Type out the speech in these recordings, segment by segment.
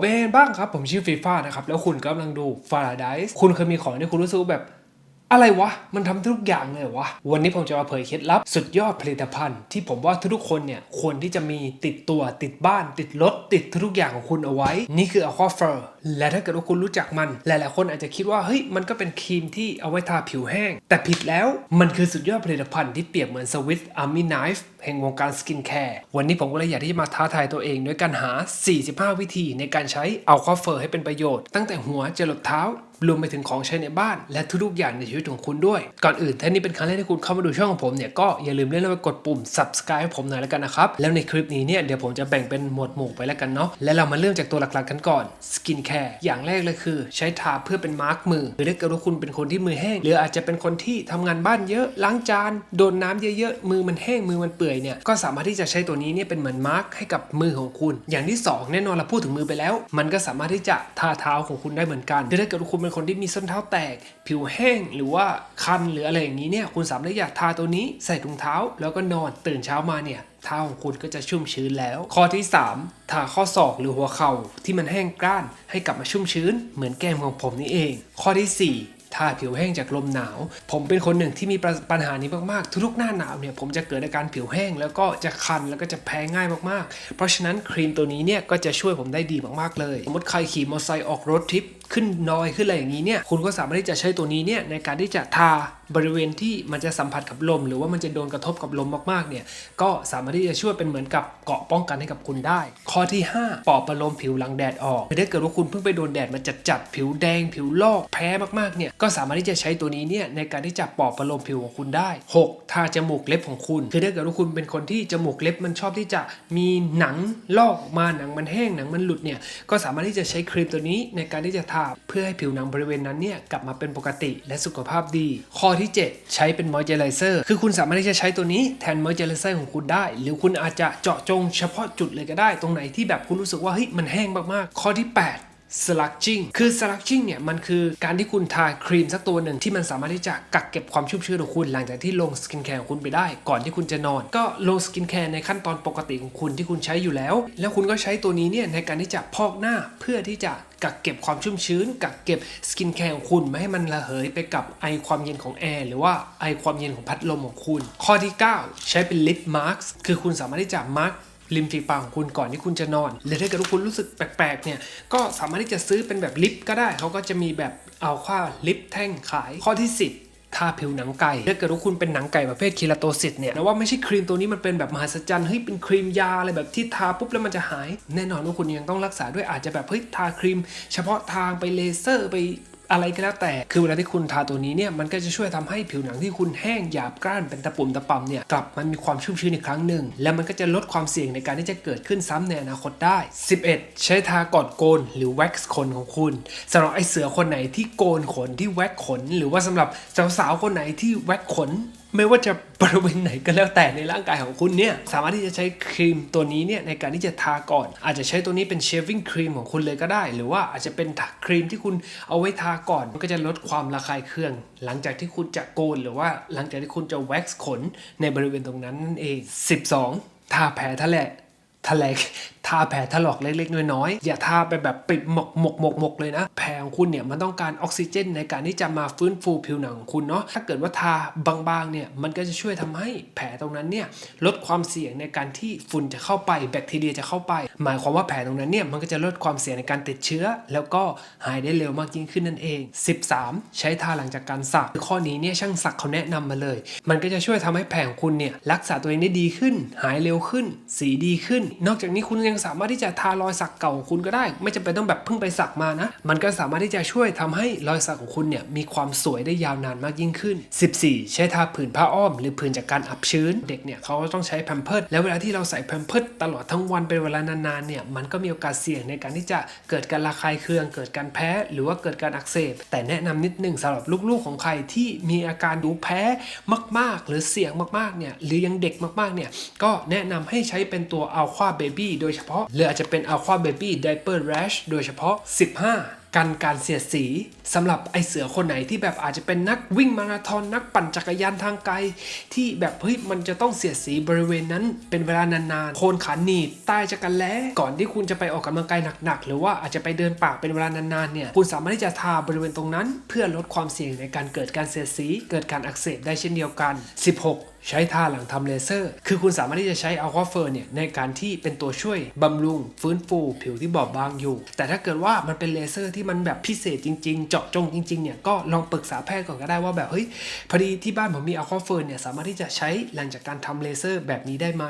เบนบ้างครับ ผมชื่อฟีฟ่านะครับ แล้วคุณกำลังดูฟาราไดส์คุณเคยมีของที่คุณรู้สึกแบบ อะไรวะ มันทำทุกอย่างเลยวะ วันนี้ผมจะมาเผยเคล็ดลับ สุดยอดผลิตภัณฑ์ ที่ผมว่าทุกๆคนเนี่ยควรที่จะมีติดตัวติดบ้าน ติดรถติดทุกอย่างของคุณเอาไว้ นี่คือ Aqua f u r และถ้าเกิดว่าคุณรู้จักมัน หลายๆคนอาจจะคิดว่าเฮ้ยมันก็เป็นครีมที่เอาไว้ทาผิวแห้ง แต่ผิดแล้วมันคือสุดยอดผลิตภัณฑ์ที่เปรียบเหมือนสวิตอาร์มี่ไนฟ์แห่งวงการสกินแคร์วันนี้ผมก็เลยอยากที่จะมาท้าทายตัวเองด้วยการหา 45 วิธีในการใช้ Aqua f u r ให้เป็นประโยชน์ ตั้งแต่หัวจรดเท้า รวมไปถึงของใช้ในบ้าน และทุกๆอย่างในชีวิตของคุณด้วย ก่อนอื่นถ้านี่เป็นครั้งแรกที่คุณเข้ามาดูช่องของผมเนี่ยก็อย่าลืมเล่นแล้วไปกดปุ่ม subscribe ให้ผมหน่อยแล้วกันนะครับแล้วในคลิปนี้เนี่ยเดี๋ยวผมจะแบ่งเป็นหมวดหมู่ไปแล้วกันเนาะและเรามาเริ่มจากตัวหลักๆกันก่อน skin care อย่างแรกเลยคือ ใช้ทาเพื่อเป็นมาร์กมือหรือถ้าเกิดว่าคุณเป็นคนที่มือแห้ง หรืออาจจะเป็นคนที่ทำงานบ้านเยอะล้างจานโดนน้ำเยอะๆมือมันแห้งมือมันเปื่อยเนี่ยก็สามารถที่จะใช้ตัวนี้เนี่ยเป็นเหมือนมาร์กให้กับมือของคุณ อย่างที่สองแน่นอนเราพูดถึงมือไปแล้ว มันก็สามารถที่จะทาเท้าของคุณได้เหมือนกันหรือถ้าเกิดว่าคุณเป็นคนที่มีส้นเท้าแตก ผิวแห้งหรือว่าคันหรืออะไรอย่างนี้เนี่ยคุณสามารถที่จะทาตัวนี้ใส่ถุงเท้า แล้วก็นอนตื่นเช้ามาเนี่ยเท้าของคุณก็จะชุ่มชื้นแล้ว ข้อที่ 3 ทาข้อศอกหรือหัวเข่าที่มันแห้งกร้านให้กลับมาชุ่มชื้น เหมือนแก้มของผมนี่เอง ข้อทีสี่ 4ถ้าผิวแห้งจากลมหนาว ผมเป็นคนหนึ่งที่มีปัญหานี้มาก ๆ ทุกๆหน้าหนาวเนี่ยผมจะเกิดอาการผิวแห้งแล้วก็จะคันแล้วก็จะแพ้ง่ายมาก ๆ เพราะฉะนั้นครีมตัวนี้เนี่ยก็จะช่วยผมได้ดีมาก ๆ เลย สมมติใครขี่มอเตอร์ไซค์ออกรถทริป ขึ้นดอยขึ้นอะไรอย่างนี้เนี่ยคุณก็สามารถที่จะใช้ตัวนี้เนี่ยในการที่จะทาบริเวณที่มันจะสัมผัสกับลม หรือว่ามันจะโดนกระทบกับลมมากๆเนี่ยก็สามารถที่จะช่วยเป็นเหมือนกับเกาะป้องกันให้กับคุณได้ ข้อที่ 5 ปอบประโลมผิวหลังแดดออกถ้าเกิดว่าคุณเพิ่งไปโดนแดดมาจัดๆผิวแดง ผิวลอกแพ้มากๆเนี่ยก็สามารถที่จะใช้ตัวนี้เนี่ยในการที่จะปอบประโลมผิวของคุณได้ 6. ทาจมูกเล็บของคุณคือถ้าเกิดว่าคุณเป็นคนที่จมูกเล็บมันชอบที่จะมีหนังลอกออกมาหนังมันแห้งหนังมันหลุดเนี่ยก็สามารถที่จะใช้ครีมตัวนี้ในการที่จะทาเพื่อให้ผิวหนังบริเวณนั้นเนี่ยกลับมาเป็นปกติและสุขภาพดี ข้อที่ 7 ใช้เป็นมอยเจอไรเซอร์คือคุณสามารถที่จะใช้ตัวนี้แทนมอยเจอไรเซอร์ของคุณได้ หรือคุณอาจจะเจาะจงเฉพาะจุดเลยก็ได้ ตรงไหนที่แบบคุณรู้สึกว่าเฮ้ยมันแห้งมากๆ ข้อที่ 8 slushing คือ slushing เนี่ยมันคือการที่คุณทาครีมสักตัวหนึ่งที่มันสามารถที่จะกักเก็บความชุ่มชื้นของคุณ หลังจากที่ลงสกินแคร์ของคุณไปได้ ก่อนที่คุณจะนอน ก็ลงสกินแคร์ในขั้นตอนปกติของคุณที่คุณใช้อยู่แล้ว แล้วคุณก็ใช้ตัวนี้เนี่ยในการที่จะพอกหน้าเพื่อที่จะกักเก็บความชุ่มชื้น กักเก็บสกินแคร์ของคุณไม่ให้มันระเหยไปกับไอความเย็นของแอร์หรือว่าไอความเย็นของพัดลมของคุณ ข้อที่ 9 ใช้เป็นลิปมาร์กคือคุณสามารถที่จะมาร์ก ริมฝีปากของคุณก่อนที่คุณจะนอนหรือถ้าเกิดว่าคุณรู้สึกแปลกๆเนี่ยก็สามารถที่จะซื้อเป็นแบบลิปก็ได้เขาก็จะมีแบบเอาค่าลิปแท่งขายข้อที่ 10ทาผิวหนังไก่ถ้าเกิดว่าคุณเป็นหนังไก่ประเภทคีราโตซิสเนี่ยแต่ว่าไม่ใช่ครีมตัวนี้มันเป็นแบบมหัศจรรย์เฮ้ยเป็นครีมยาอะไรแบบที่ทาปุ๊บแล้วมันจะหาย แน่นอนว่าคุณยังต้องรักษาด้วยอาจจะแบบเฮ้ยทาครีม เฉพาะทางไปเลเซอร์ไป อะไรก็แล้วแต่ คือเวลาที่คุณทาตัวนี้เนี่ยมันก็จะช่วยทำให้ผิวหนังที่คุณแห้งหยาบกร้านเป็นตะปุ่มตะปำเนี่ยกลับมันมีความชุ่มชื้นอีกครั้งหนึ่ง และมันก็จะลดความเสี่ยงในการที่จะเกิดขึ้นซ้ำในอนาคตได้ 11 ใช้ทาก่อนโกนหรือแว็กซ์ขนของคุณสำหรับไอเสือคนไหนที่โกนขนที่แว็กขน หรือว่าสำหรับสาวๆคนไหนที่แว็กขน ไม่ว่าจะบริเวณไหนก็แล้วแต่ในร่างกายของคุณเนี่ย สามารถที่จะใช้ครีมตัวนี้เนี่ยในการที่จะทาก่อน อาจจะใช้ตัวนี้เป็นเชฟวิ่งครีมของคุณเลยก็ได้ หรือว่าอาจจะเป็นครีมที่คุณเอาไว้ทาก่อน มันก็จะลดความระคายเคือง หลังจากที่คุณจะโกน หรือว่าหลังจากที่คุณจะแว็กซ์ขนในบริเวณตรงนั้นนั่นเอง 12 ทาแผลทะเล ทะเลทาแผลถลอกเล็กๆ น้อยๆ อย่าทาไปแบบปิดหมกหมกหมกหมกเลยนะ แผลของคุณเนี่ยมันต้องการออกซิเจนในการที่จะมาฟื้นฟูผิวหนังของคุณเนาะ ถ้าเกิดว่าทาบางๆ เนี่ยมันก็จะช่วยทำให้แผลตรงนั้นเนี่ยลดความเสี่ยงในการที่ฝุ่นจะเข้าไปแบคทีเรียจะเข้าไป หมายความว่าแผลตรงนั้นเนี่ยมันก็จะลดความเสี่ยงในการติดเชื้อ แล้วก็หายได้เร็วมากยิ่งขึ้นนั่นเอง 13 ใช้ทาหลังจากการสักข้อนี้เนี่ยช่างสักเขาแนะนำมาเลย มันก็จะช่วยทำให้แผลของคุณเนี่ยรักษาตัวเองได้ดีขึ้น หายเร็วขึ้น สีดีขึ้นนอกจากนี้คุณยังสามารถที่จะทารอยสักเก่าของคุณก็ได้ ไม่จำเป็นต้องแบบเพิ่งไปสักมานะ มันก็สามารถที่จะช่วยทำให้รอยสักของคุณเนี่ยมีความสวยได้ยาวนานมากยิ่งขึ้น 14 ใช้ทาผื่นผ้าอ้อม หรือผื่นจากการอับชื้น เด็กเนี่ยเขาก็ต้องใช้แพมเพิร์ดแล้วเวลาที่เราใส่แพมเพิร์ดตลอดทั้งวันเป็นเวลานานๆเนี่ยมันก็มีโอกาสเสี่ยงในการที่จะเกิดการระคายเคือง เกิดการแพ้ หรือว่าเกิดการอักเสบ แต่แนะนำนิดนึงสำหรับลูกๆของใครที่มีอาการดูแพ้มาก ๆ หรือเสี่ยงมากๆเนี่ยหรือยังเด็กมากๆเนี่ยก็แนะนำให้ใช้เป็นตัวควาเบบี้โดยเฉพาะหรืออาจจะเป็นอควาเบบี้ไดเปอร์แรชโดยเฉพาะ 15 กันการเสียดสี สำหรับไอเสือคนไหนที่แบบอาจจะเป็นนักวิ่งมาราธอนนักปั่นจักรยานทางไกล ที่แบบเฮ้ยมันจะต้องเสียดสีบริเวณนั้นเป็นเวลานานๆโคนขาหนีบใต้จักรแล้ก่อนที่คุณจะไปออกกำลังกายหนักๆ หรือว่าอาจจะไปเดินป่าเป็นเวลานานๆเนี่ยคุณสามารถที่จะทาบริเวณตรงนั้น เพื่อลดความเสี่ยงในการเกิดการเสียดสี เกิดการอักเสบได้เช่นเดียวกัน 16ใช้ทาหลังทำเลเซอร์ คือคุณสามารถที่จะใช้อัลคาเฟอร์เนี่ยในการที่เป็นตัวช่วยบำรุง ฟื้นฟู ผิวที่บอบบางอยู่ แต่ถ้าเกิดว่ามันเป็นเลเซอร์ที่มันแบบพิเศษจริง ๆ เจาะจงจริงๆเนี่ยก็ลองปรึกษาแพทย์ก่อนก็ได้ว่าแบบเฮ้ยพอดีที่บ้านผมมีอัลคอเฟอร์เนี่ยสามารถที่จะใช้หลังจากการทำเลเซอร์แบบนี้ได้ไหม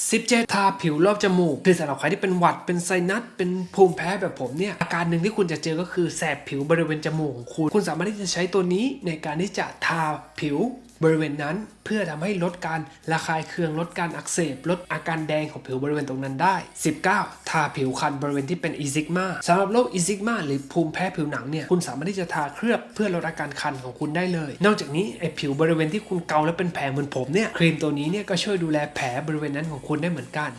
17 ทาผิวรอบจมูกคือสำหรับใครที่เป็นหวัดเป็นไซนัสเป็นภูมิแพ้แบบผมเนี่ยอาการหนึ่งที่คุณจะเจอก็คือแสบผิวบริเวณจมูกของคุณ คุณสามารถที่จะใช้ตัวนี้ในการที่จะทาผิวบริเวณนั้นเพื่อทำให้ลดการระคายเคืองลดการอักเสบ ลดอาการแดงของผิวบริเวณตรงนั้นได้ 19 ทาผิวคันบริเวณที่เป็นอีซิกมาสำหรับโรคอีซิกมาหรือภูมิแพ้ผิวหนังเนี่ยคุณสามารถที่จะทาเคลือบเพื่อลดอาการคันของคุณได้เลย นอกจากนี้ไอผิวบริเวณที่คุณเกาแล้วเป็นแผลเหมือนผมเนี่ยครีมตัวนี้เนี่ยก็ช่วยดูแลแผลบริเวณนั้นของคุณได้เหมือนกัน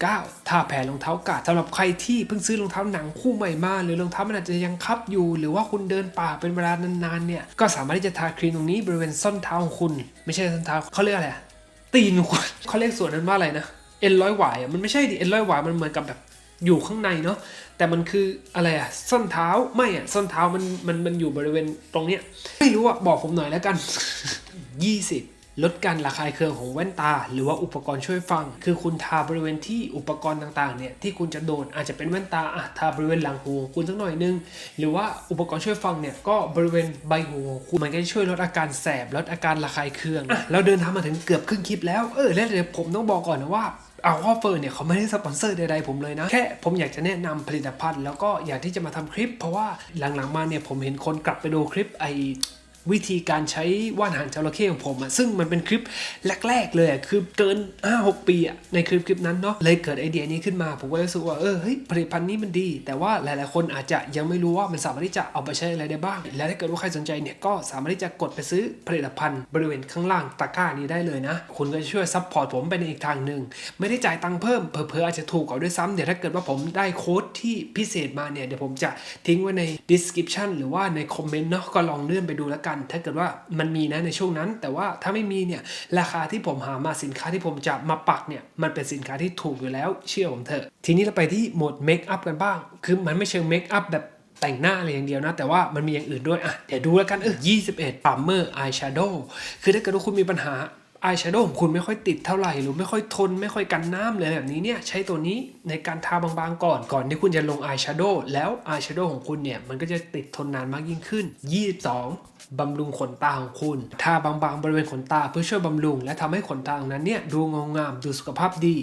19 ทาแผลรองเท้ากาดสำหรับใครที่เพิ่งซื้อรองเท้าหนังคู่ใหม่มาหรือรองเท้ามันอาจจะยังคับอยู่ หรือว่าคุณเดินป่าเป็นเวลานานๆเนี่ยก็สามารถที่จะทาครีมตรงนี้บริเวณส้นเท้าของคุณ ไม่ใช่ส้นเท้าเขาเรียกอะไรตีนคุณเขาเรียกส่วนนั้นว่าอะไรนะเอ็นร้อยหวายอะมันไม่ใช่ดิเอ็นร้อยหวายมันเหมือนกับแบบอยู่ข้างในเนาะแต่มันคืออะไรอะส้นเท้าไม่อะส้นเท้ามันมันมันอยู่บริเวณตรงเนี้ยไม่รู้อะบอกผมหน่อยแล้วกัน 20 ลดการระคายเคืองของแว่นตา หรือว่าอุปกรณ์ช่วยฟัง คือคุณทาบริเวณที่อุปกรณ์ต่างๆเนี่ยที่คุณจะโดนอาจจะเป็นแว่นตาอะทาบริเวณหลังหูคุณสักหน่อยนึง หรือว่าอุปกรณ์ช่วยฟังเนี่ยก็บริเวณใบหูของคุณมันก็จะช่วยลดอาการแสบลดอาการระคายเคืองอะเราเดินทางมาถึงเกือบครึ่งคลิปแล้วเออแล้วเดี๋ยวผมต้องบอกก่อนนะว่าเอาข้อเฟิร์นเนี่ยเขาไม่ได้สปอนเซอร์ใดๆผมเลยนะ แค่ผมอยากจะแนะนำผลิตภัณฑ์ แล้วก็อยากที่จะมาทำคลิป เพราะว่าหลังๆมาเนี่ยผมเห็นคนกลับไปดูคลิปไอ วิธีการใช้ว่านหางจระเข้ของผมอะซึ่งมันเป็นคลิปแรก ๆ เลยอะคือเกิน 5-6 ปีอะในคลิปคลิปนั้นเนาะเลยเกิดไอเดียนี้ขึ้นมา ผมก็รู้สึกว่าเออเฮ้ยผลิตภัณฑ์นี้มันดี แต่ว่าหลายๆ คนอาจจะยังไม่รู้ว่ามันสามารถที่จะเอาไปใช้อะไรได้บ้าง และถ้าเกิดว่าใครสนใจเนี่ยก็สามารถที่จะกดไปซื้อผลิตภัณฑ์บริเวณข้างล่างตะกร้านี้ได้เลยนะ คุณก็ช่วยซัพพอร์ตผมไปในอีกทางหนึ่งไม่ได้จ่ายตังค์เพิ่มเผลอๆอาจจะถูกกว่าด้วยซ้ำเดี๋ยวถ้าเกิดว่าผมได้โค้ดที่พิเศษมาเนี่ยเดี๋ยวผมจะทิ้งไว้ใน description หรือว่าในคอมเมนต์เนาะก็ลองเลื่อนไปดูแล้วกันถ้าเกิดว่ามันมีนะในช่วงนั้น แต่ว่าถ้าไม่มีเนี่ยราคาที่ผมหามาสินค้าที่ผมจะมาปักเนี่ยมันเป็นสินค้าที่ถูกอยู่แล้วเชื่อผมเถอะ ทีนี้เราไปที่โหมดเมคอัพกันบ้าง คือมันไม่เชิงเมคอัพแบบแต่งหน้าอะไรอย่างเดียวนะ แต่ว่ามันมีอย่างอื่นด้วย อะ เดี๋ยวดูแล้วกัน เออ21 Palmer Eyeshadow คือถ้าเกิดว่าคุณมีปัญหา อายแชโดว์ของคุณไม่ค่อยติดเท่าไหร่หรือไม่ค่อยทนไม่ค่อยกันน้ำเลยแบบนี้เนี่ยใช้ตัวนี้ในการทาบางๆก่อนก่อนที่คุณจะลงอายแชโดว์แล้วอายแชโดว์ของคุณเนี่ยมันก็จะติดทนนานมากยิ่งขึ้น 22บำรุงขนตาของคุณทาบางๆบริเวณขนตาเพื่อช่วยบำรุง และทำให้ขนตาตรงนั้นเนี่ยดูงดงามดูสุขภาพดี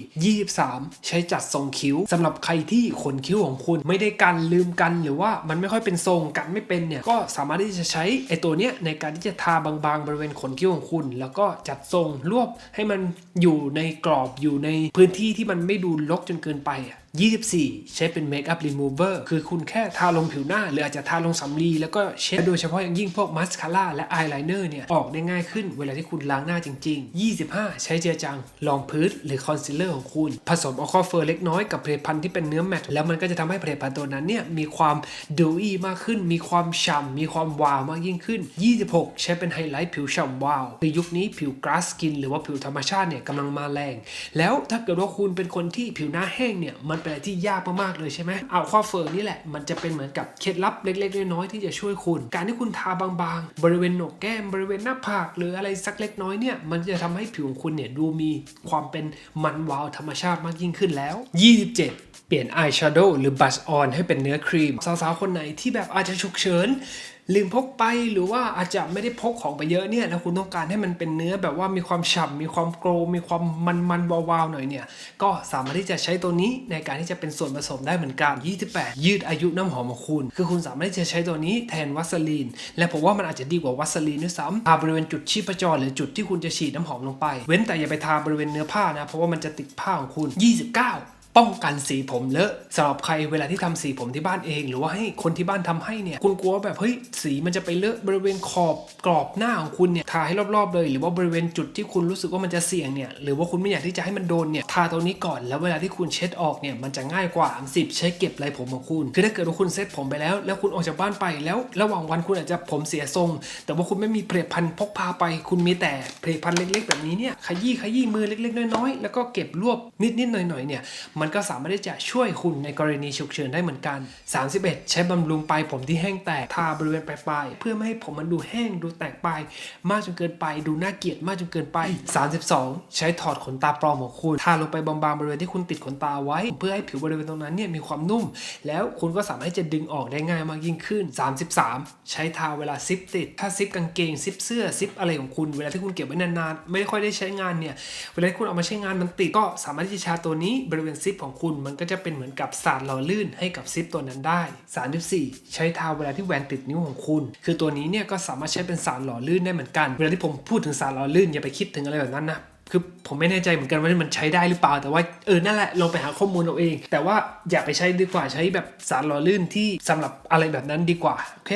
23 ใช้จัดทรงคิ้วสำหรับใครที่ขนคิ้วของคุณ ไม่ได้กันลืมกันหรือว่ามันไม่ค่อยเป็นทรงกันไม่เป็นเนี่ยก็สามารถที่จะใช้ไอตัวเนี้ยในการที่จะทาบางๆบริเวณขนคิ้วของคุณ แล้วก็จัดทรงรวบให้มันอยู่ในกรอบอยู่ในพื้นที่ที่มันไม่ดูลกจนเกินไปอะ 24ใช้เป็นเมคอัพรีมูเวอร์คือคุณแค่ทาลงผิวหน้า หรืออาจจะทาลงสำลีแล้วก็เช็ดโดยเฉพาะอย่างยิ่งพวกมัสคาร่าและอายไลเนอร์เนี่ย ออกได้ง่ายขึ้นเวลาที่คุณล้างหน้าจริง ๆ 25 ใช้เจือจางรองพื้นหรือคอนซีลเลอร์ของคุณ ผสมอัลคอเฟอร์เล็กน้อยกับผลิตภัณฑ์ที่เป็นเนื้อแมตแล้วมันก็จะทำให้ผลิตภัณฑ์ตัวนั้นเนี่ยมีความดูอีมากขึ้น มีความฉ่ำมีความวาวมากยิ่งขึ้น 26 ใช้เป็นไฮไลท์ผิวฉ่ำวาวคือยุคนี้ผิวกราสสกิน หรือว่าผิวธรรมชาติเนี่ยกำลังมาแรง แล้วถ้าเกิดว่าคุณเป็นคนที่ผิวหน้าแห้งเนี่ยมันเป็นอะไรที่ยากมากๆเลยใช่ไหมเอาข้อเฟิร์นี่แหละมันจะเป็นเหมือนกับเคล็ดลับเล็ก ๆ น้อยๆที่จะช่วยคุณ การที่คุณทาบางๆ บริเวณหนกแก้มบริเวณหน้าผากหรืออะไรสักเล็กน้อยเนี่ยมันจะทำให้ผิวของคุณเนี่ยดูมีความเป็นมันวาวธรรมชาติมากยิ่งขึ้นแล้ว 27 เปลี่ยนอายแชโดว์หรือบัชออนให้เป็นเนื้อครีม สาวๆ คนไหนที่แบบอาจจะฉุกเฉิน ลืมพกไปหรือว่าอาจจะไม่ได้พกของไปเยอะเนี่ยแล้วคุณต้องการให้มันเป็นเนื้อแบบว่ามีความฉ่ำมีความโกรมีความมันมันวาวๆหน่อยเนี่ย ก็สามารถที่จะใช้ตัวนี้ในการที่จะเป็นส่วนผสมได้เหมือนกัน 28 ยืดอายุน้ำหอมของคุณ คือคุณสามารถที่จะใช้ตัวนี้แทนวัสลีน และผมว่ามันอาจจะดีกว่าวัสลีนด้วยซ้ำทาบริเวณจุดชีพจรหรือจุดที่คุณจะฉีดน้ำหอมลงไป เว้นแต่อย่าไปทาบริเวณเนื้อผ้านะเพราะว่ามันจะติดผ้าของคุณ 29 ป้องกันสีผมเลอะสำหรับใครเวลาที่ทำสีผมที่บ้านเอง หรือว่าให้คนที่บ้านทำให้เนี่ยคุณกลัวแบบเฮ้ยสีมันจะไปเลอะบริเวณขอบกรอบหน้าของคุณเนี่ยทาให้รอบๆเลย หรือว่าบริเวณจุดที่คุณรู้สึกว่ามันจะเสี่ยงเนี่ยหรือว่าคุณไม่อยากที่จะให้มันโดนเนี่ยทาตรงนี้ก่อนแล้วเวลาที่คุณเช็ดออกเนี่ยมันจะง่ายกว่า10ใช้เก็บไรผมของคุณ คือถ้าเกิดว่าคุณเซ็ตผมไปแล้ว แล้วคุณออกจากบ้านไปแล้วระหว่างวันคุณอาจจะผมเสียทรง แต่ว่าคุณไม่มีผลิตภัณฑ์พกพาไป คุณมีแต่ผลิตภัณฑ์เล็ก ๆ แบบนี้เนี่ยขยี้ขยี้มือเล็ก ๆ น้อยๆแล้วก็เก็บรวบนิดๆหน่อยๆเนี่ยมันก็สามารถที่จะช่วยคุณในกรณีฉุกเฉินได้เหมือนกัน 31 ใช้บำรุงปลายผมที่แห้งแตกทาบริเวณปลายๆเพื่อไม่ให้ผมมันดูแห้งดูแตกปลายมากจนเกินไป ดูน่าเกลียดมากจนเกินไป 32 ใช้ถอดขนตาปลอมของคุณทาลงไปบางๆบริเวณที่คุณติดขนตาไว้ เพื่อให้ผิวบริเวณตรงนั้นเนี่ยมีความนุ่ม แล้วคุณก็สามารถที่จะดึงออกได้ง่ายมากยิ่งขึ้น 33 ใช้ทาเวลาซิปติด ถ้าซิปกางเกงซิปเสื้อซิปอะไรของคุณ เวลาที่คุณเก็บไว้นานๆไม่ค่อยได้ใช้งานเนี่ยเวลาที่คุณเอามาใช้งานมันติดก็สามารถที่จะชาตัวนี้บริเวณซิปของคุณมันก็จะเป็นเหมือนกับสารหล่อลื่นให้กับซิปตัวนั้นได้ 34 ใช้ทาเวลาที่แหวนติดนิ้วของคุณ คือตัวนี้เนี่ยก็สามารถใช้เป็นสารหล่อลื่นได้เหมือนกัน เวลาที่ผมพูดถึงสารหล่อลื่นอย่าไปคิดถึงอะไรแบบนั้นนะ คือผมไม่แน่ใจเหมือนกันว่ามันใช้ได้หรือเปล่า แต่ว่าเออนั่นแหละลองไปหาข้อมูลเอาเอง แต่ว่าอย่าไปใช้ดีกว่าใช้แบบสารหล่อลื่นที่สำหรับอะไรแบบนั้นดีกว่าโอเค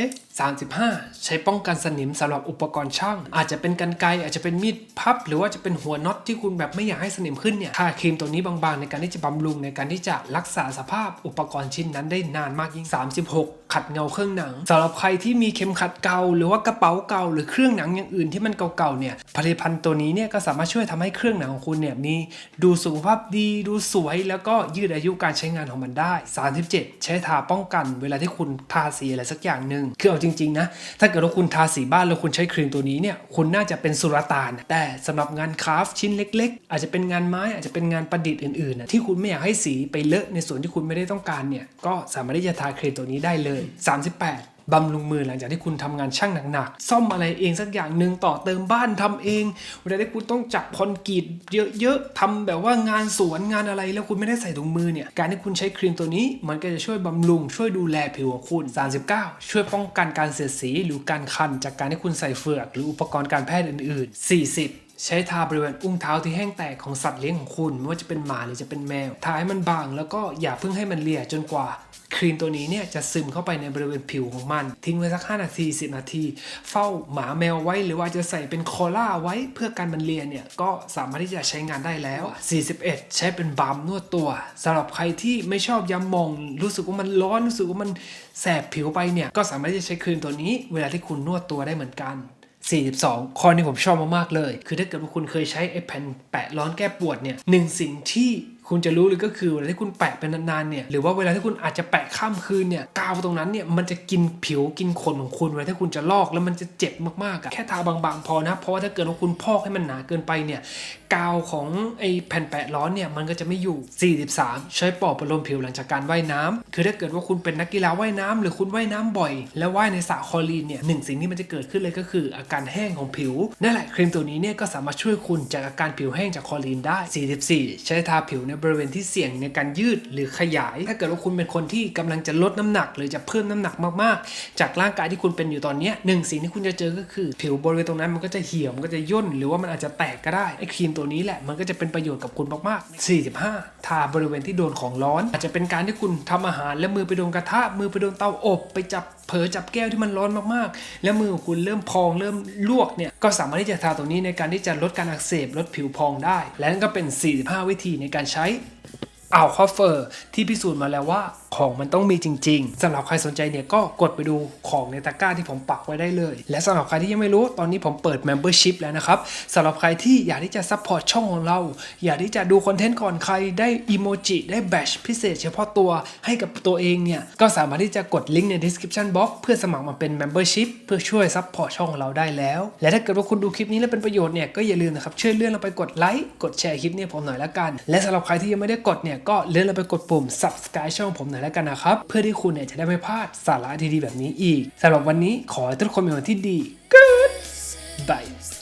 35 ใช้ป้องกันสนิมสำหรับอุปกรณ์ช่าง อาจจะเป็นกันไกรอาจจะเป็นมีดพับ หรือว่าจะเป็นหัวน็อตที่คุณแบบไม่อยากให้สนิมขึ้นเนี่ยทาครีมตัวนี้บางๆ ในการที่จะบำรุงในการที่จะรักษาสภาพอุปกรณ์ชิ้นนั้นได้นานมากยิ่ง36 ขัดเงาเครื่องหนังสำหรับใครที่มีเข็มขัดเก่าหรือว่ากระเป๋าเก่าหรือเครื่องหนังอย่างอื่นที่มันเก่าๆเนี่ยผลิตภัณฑ์ตัวนี้เนี่ยก็สามารถช่วยทำให้เครื่องหนังของคุณเนี่ยมีดูสุขภาพดีดูสวย แล้วก็ยืดอายุการใช้งานของมันได้ 37 ใช้ทาป้องกัน เวลาที่คุณทาสีอะไรสักอย่างหนึ่งคือเอาจริงๆนะถ้าเกิดว่าคุณทาสีบ้านแล้วคุณใช้ครีมตัวนี้เนี่ยคุณน่าจะเป็นสุรตานแต่สำหรับงานคราฟชิ้นเล็ก ๆ อาจจะเป็นงานไม้อาจจะเป็นงานประดิษฐ์อื่นๆนะที่คุณไม่อยากให้สีไปเลอะในส่วนที่คุณไม่ได้ต้องการเนี่ยก็สามารถที่จะทาครีมตัวนี้ได้เลย38บำรุงมือหลังจากที่คุณทำงานช่างหนักๆซ่อมอะไรเองสักอย่างหนึ่งต่อเติมบ้านทำเองเวลาที่คุณต้องจับคอนกรีตเยอะๆทำแบบว่างานสวนงานอะไรแล้วคุณไม่ได้ใส่ถุงมือเนี่ยการที่คุณใช้ครีมตัวนี้ มันก็จะช่วยบำรุงช่วยดูแลผิวของคุณ 39 ช่วยป้องกันการเสียดสีหรือการคัน จากการที่คุณใส่เฟือกหรืออุปกรณ์การแพทย์อื่น ๆ 40ใช้ทาบริเวณอุ้งเท้าที่แห้งแตกของสัตว์เลี้ยงของคุณ ไม่ว่าจะเป็นหมาหรือจะเป็นแมว ทาให้มันบางแล้วก็อย่าเพิ่งให้มันเลียจนกว่า ครีมตัวนี้เนี่ยจะซึมเข้าไปในบริเวณผิวของมัน ทิ้งไว้สัก 5 นาที 10 นาที เฝ้าหมาแมวไว้หรือว่าจะใส่เป็นคอล่าไว้เพื่อการมันเลียเนี่ยก็สามารถที่จะใช้งานได้แล้ว 41 ใช้เป็นบามนวดตัวสำหรับใครที่ไม่ชอบยำมอง รู้สึกว่ามันร้อนรู้สึกว่ามันแสบผิวไปเนี่ยก็สามารถที่จะใช้ครีมตัวนี้เวลาที่คุณนวดตัวได้เหมือนกัน42 ข้อนี้ผมชอบมากๆเลย คือถ้าเกิดว่าคุณเคยใช้ไอ้แผ่นแปะร้อนแก้ปวดเนี่ยหนึ่งสิ่งที่ คุณจะรู้เลยก็คือเวลาที่คุณแปะเป็นนานๆเนี่ยหรือว่าเวลาที่คุณอาจจะแปะข้ามคืนเนี่ยกาวตรงนั้นเนี่ยมันจะกินผิวกินขนของคุณเวลาที่คุณจะลอกแล้วมันจะเจ็บมากๆอะแค่ทาบางๆพอนะ เพราะว่าถ้าเกิดว่าคุณพอกให้มันหนาเกินไปเนี่ย กาวของไอ้แผ่นแปะร้อนเนี่ยมันก็จะไม่อยู่ 43 ใช้ปอบประโลมผิวหลังจากการว่ายน้ำคือถ้าเกิดว่าคุณเป็นนักกีฬาว่ายน้ำหรือคุณว่ายน้ำบ่อย แล้วว่ายในสระคลอรีนเนี่ยหนึ่งสิ่งที่มันจะเกิดขึ้นเลยก็คือ อาการแห้งของผิวนั่นแหละครีมตัวนี้เนี่ยก็สามารถช่วยคุณจากอาการผิวแห้งจากคลอรีนได้ 44 ใช้ทาผิวในบริเวณที่เสี่ยงในการยืดหรือขยาย ถ้าเกิดว่าคุณเป็นคนที่กำลังจะลดน้ำหนัก หรือจะเพิ่มน้ำหนักมากๆ จากร่างกายที่คุณเป็นอยู่ตอนนี้หนึ่งสิ่งที่คุณจะเจอก็คือ ผิวบริเวณตรงนั้นมันก็จะเหี่ยวมันก็จะย่นหรือว่ามันอาจจะแตกก็ได้ไอ้ครีมตัวนี้แหละมันก็จะเป็นประโยชน์กับคุณมากๆ 45 ทาบริเวณที่โดนของร้อน อาจจะเป็นการที่คุณทำอาหารแล้วมือไปโดนกระทะมือไปโดนเตาอบไปจับเผลอจับแก้วที่มันร้อนมากๆ แล้วมือของคุณเริ่มพองเริ่มลวกเนี่ยก็สามารถที่จะทาตรงนี้ในการที่จะลดการอักเสบลดผิวพองได้ และนั่นก็เป็น 45 วิธีในการใช้ อ่าคอฟเฟอร์ที่พิสูจน์มาแล้วว่าของมันต้องมีจริง ๆสำหรับใครสนใจเนี่ยก็กดไปดูของในตะกร้าที่ผมปักไว้ได้เลย และสำหรับใครที่ยังไม่รู้ตอนนี้ผมเปิด Membership แล้วนะครับสำหรับใครที่อยากที่จะซัพพอร์ตช่องของเรา อยากที่จะดูคอนเทนต์ก่อนใครได้อีโมจิได้แบชพิเศษเฉพาะตัวให้กับตัวเองเนี่ยก็สามารถที่จะกดลิงก์ใน description box เพื่อสมัครมาเป็น Membership เพื่อช่วยซัพพอร์ตช่องของเราได้แล้ว และถ้าเกิดว่าคุณดูคลิปนี้แล้วเป็นประโยชน์เนี่ยก็อย่าลืมนะครับช่วยเลื่อนเราไปกดไลค์กดแชร์คลิปนี้ผมหน่อยละกัน และสำหรับใครที่ยังไม่ได้กดเนี่ยก็เลื่อนไปกดปุ่ม subscribe ช่องผมหน่อยแล้วกันนะครับ เพื่อที่คุณเนี่ยจะได้ไม่พลาดสาระดีๆแบบนี้อีกสำหรับวันนี้ขอให้ทุกคนมีวันที่ดี Good bye